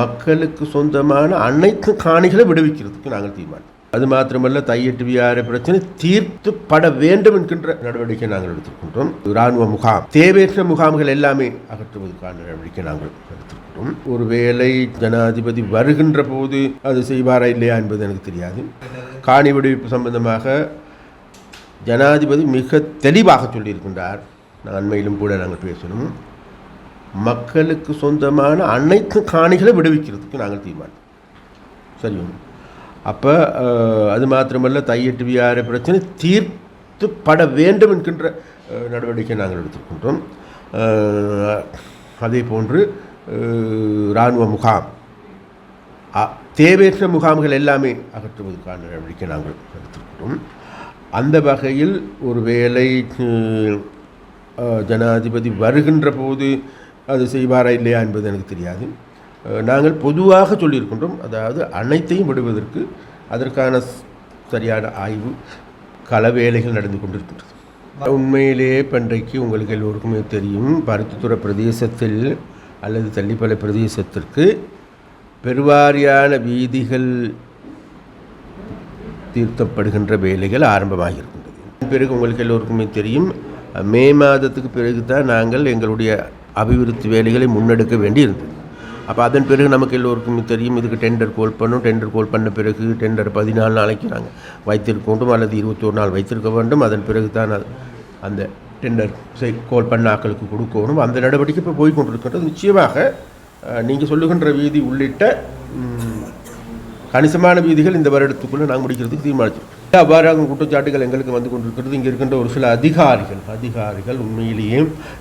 மக்களுக்கு சொந்தமான அனைத்து காணிகளை விடுவிக்கிறதுக்கு நாங்கள் தீர்மானம் அது மாத்திரமல்ல தையட்டு வியார பிரச்சனை தீர்த்துப்பட வேண்டும் என்கின்ற நடவடிக்கை நாங்கள் எடுத்திருக்கின்றோம். இராணுவ முகாம் தேவையற்ற முகாம்கள் எல்லாமே அகற்றுவதற்கான நடவடிக்கை நாங்கள் எடுத்திருக்கிறோம் ஒருவேளை ஜனாதிபதி வருகின்ற போது அது செய்வாரா இல்லையா என்பது எனக்கு தெரியாது. காணி விடுவிப்பு சம்பந்தமாக ஜனாதிபதி மிக தெளிவாக சொல்லியிருக்கின்றார். நான் அண்மையிலும் கூட நாங்கள் பேசணும். மக்களுக்கு சொந்தமான அனைத்து காணிகளை விடுவிக்கிறதுக்கு நாங்கள் தீர்மானம் சரி அப்போ அது மாத்திரமல்ல தையட்டு வியார பிரச்சனை தீர்த்துப்பட வேண்டும் என்கின்ற நடவடிக்கை நாங்கள் எடுத்துக்கொண்டோம் அதே போன்று இராணுவ முகாம். தேவையற்ற முகாம்கள் எல்லாமே அகற்றுவதற்கான நடவடிக்கை நாங்கள் எடுத்துக்கொண்டோம் அந்த வகையில் ஒரு வேலை ஜனாதிபதி வருகின்ற போது அது செய்வாரா இல்லையா என்பது எனக்கு தெரியாது. நாங்கள் பொதுவாக சொல்லியிருக்கின்றோம் அதாவது அனைத்தையும் விடுவதற்கு அதற்கான சரியான ஆய்வு கள வேலைகள் நடந்து கொண்டிருக்கின்றது. உண்மையிலேயே பன்றைக்கு உங்களுக்கு எல்லோருக்குமே தெரியும் பருத்தித்துறை பிரதேசத்தில் அல்லது தள்ளிப்பலை பிரதேசத்திற்கு பெருவாரியான வீதிகள் தீர்த்தப்படுகின்ற வேலைகள் ஆரம்பமாக இருக்கின்றது பிறகு உங்களுக்கு எல்லோருக்குமே தெரியும் மே மாதத்துக்கு பிறகு தான் நாங்கள் எங்களுடைய அபிவிருத்தி வேலைகளை முன்னெடுக்க வேண்டியிருந்தது. அப்போ அதன் பிறகு நமக்கு எல்லோருக்கும் தெரியும் இதுக்கு டெண்டர் கோல் பண்ணும். டெண்டர் கோல் பண்ண பிறகு டெண்டர் பதினாலு நாளைக்கு நாங்கள் வைத்திருக்க வேண்டும் அல்லது இருபத்தோரு நாள் வைத்திருக்க வேண்டும். அதன் பிறகு தான் அது அந்த டெண்டர் செய் கோல் பண்ண ஆக்களுக்கு கொடுக்கணும். அந்த நடவடிக்கை இப்போ போய் கொண்டிருக்கின்றது. நிச்சயமாக நீங்கள் சொல்லுகின்ற வீதி உள்ளிட்ட கணிசமான வீதிகள் இந்த வருடத்துக்குள்ளே நாங்கள் முடிக்கிறதுக்கு தீர்மானிச்சோம் அவ்வாறாக குற்றச்சாட்டுகள் எங்களுக்கு வந்து கொண்டிருக்கிறது. இங்கே இருக்கின்ற ஒரு சில அதிகாரிகள் அதிகாரிகள் உண்மையிலேயே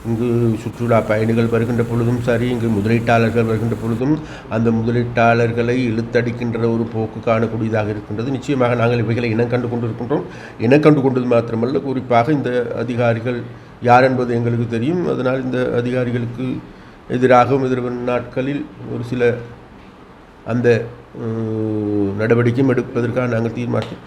இங்கு சுற்றுலா பயணிகள் வருகின்ற பொழுதும் சரி இங்கு முதலீட்டாளர்கள் வருகின்ற பொழுதும் அந்த முதலீட்டாளர்களை இழுத்தடிக்கின்ற ஒரு போக்கு காணக்கூடியதாக இருக்கின்றது. நிச்சயமாக நாங்கள் இவைகளை இனம் கண்டு கொண்டிருக்கின்றோம். இனம் கண்டு கொண்டது மாத்திரமல்ல குறிப்பாக இந்த அதிகாரிகள் யார் என்பது எங்களுக்கு தெரியும். அதனால் இந்த அதிகாரிகளுக்கு எதிராகவும் எதிர்வரும் நாட்களில் ஒரு சில அந்த நடவடிக்கையும் எடுப்பதற்காக நாங்கள் தீர்மானித்தோம்.